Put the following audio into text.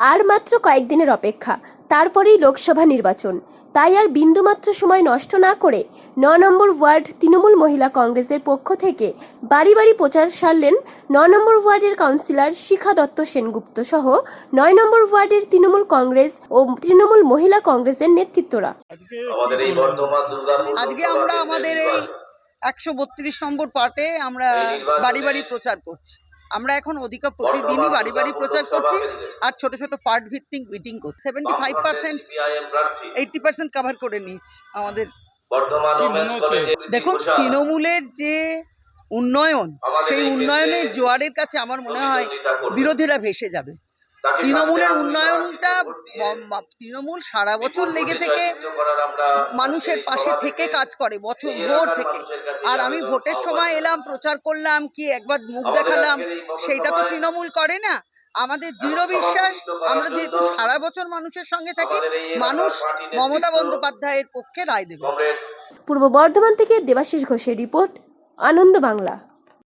আর মাত্র কয়েকদিনের অপেক্ষা। তারপরেই লোকসভা নির্বাচন। তাই আর বিন্দুমাত্র সময় নষ্ট না করে ন নম্বর ওয়ার্ড তৃণমূল মহিলা কংগ্রেসের পক্ষ থেকে বাড়ি বাড়ি প্রচার সারলেন ন নম্বর ওয়ার্ডের কাউন্সিলর শিখা দত্ত সেনগুপ্ত সহ নয় নম্বর ওয়ার্ডের তৃণমূল কংগ্রেস ও তৃণমূল মহিলা কংগ্রেসের নেতৃত্বরা। আজকে আমরা আমাদের এই একশো বত্রিশ নম্বর পার্টে আমরা বাড়ি বাড়ি প্রচার করছি। আমরা এখন অধিকার প্রতিদিনই বাড়ি বাড়ি প্রচার করছি আর ছোট ছোট পার্ট ভিত্তিক মিটিং করছি। Seventy five percent eighty percent cover করে নিয়েছি আমাদের। দেখুন তৃণমূলের যে উন্নয়ন সেই উন্নয়নের জোয়ারের কাছে আমার মনে হয় বিরোধীরা ভেসে যাবে। তৃণমূলের উন্নয়নটা তৃণমূল সারা বছর লেগে থেকে মানুষের পাশে থেকে কাজ করে বছর ভোট থেকে। আর আমি ভোটের সময় এলাম প্রচার করলাম কি একবার মুখ দেখালাম সেইটা তো তৃণমূল করে না। আমাদের দৃঢ় বিশ্বাস আমরা যেহেতু সারা বছর মানুষের সঙ্গে থাকি মানুষ মমতা বন্দ্যোপাধ্যায়ের পক্ষে রায় দেবে। পূর্ব বর্ধমান থেকে দেবাশিস ঘোষের রিপোর্ট আনন্দ বাংলা।